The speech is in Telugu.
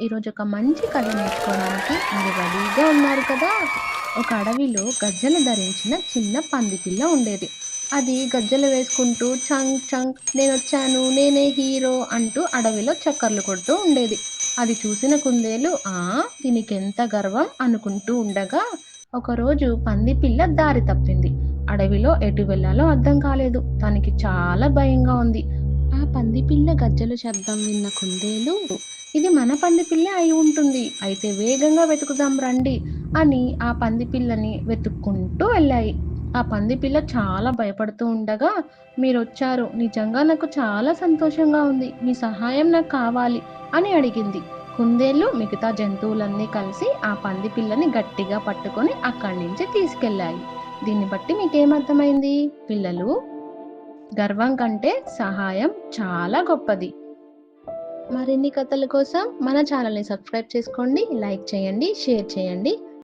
ఈరోజు ఒక మంచి కథ నేర్చుకోవడానికి మీరు రెడీగా ఉన్నారు కదా? ఒక అడవిలో గజ్జలు ధరించిన చిన్న పందిపిల్ల ఉండేది. అది గజ్జలు వేసుకుంటూ చంక్ చంక్ నేను వచ్చాను నేనే హీరో అంటూ అడవిలో చక్కర్లు కొడుతూ ఉండేది. అది చూసిన కుందేలు ఆ దీనికి ఎంత గర్వం? అనుకుంటూ ఉండగా ఒకరోజు పందిపిల్ల దారి తప్పింది. అడవిలో ఎటు వెళ్ళాలో అర్థం కాలేదు. తనకి చాలా భయంగా ఉంది. ఆ పందిపిల్ల గజ్జల శబ్దం విన్న కుందేలు ఇది మన పందిపిల్ల అయి ఉంటుంది. అయితే వేగంగా వెతుకుదాం రండి అని ఆ పందిపిల్లని వెతుక్కుంటూ వెళ్ళాయి. ఆ పందిపిల్ల చాలా భయపడుతూ ఉండగా మీరు వచ్చారు నిజంగా నాకు చాలా సంతోషంగా ఉంది. మీ సహాయం నాకు కావాలి అని అడిగింది. కుందేళ్ళు మిగతా జంతువులన్నీ కలిసి ఆ పంది పిల్లని గట్టిగా పట్టుకొని అక్కడి నుంచి తీసుకెళ్ళాయి. దీన్ని బట్టి మీకేమర్థమైంది? పిల్లలు గర్వం కంటే సహాయం చాలా గొప్పది. మరిన్ని కథల కోసం మన ఛానల్ని సబ్స్క్రైబ్ చేసుకోండి లైక్ చేయండి షేర్ చేయండి.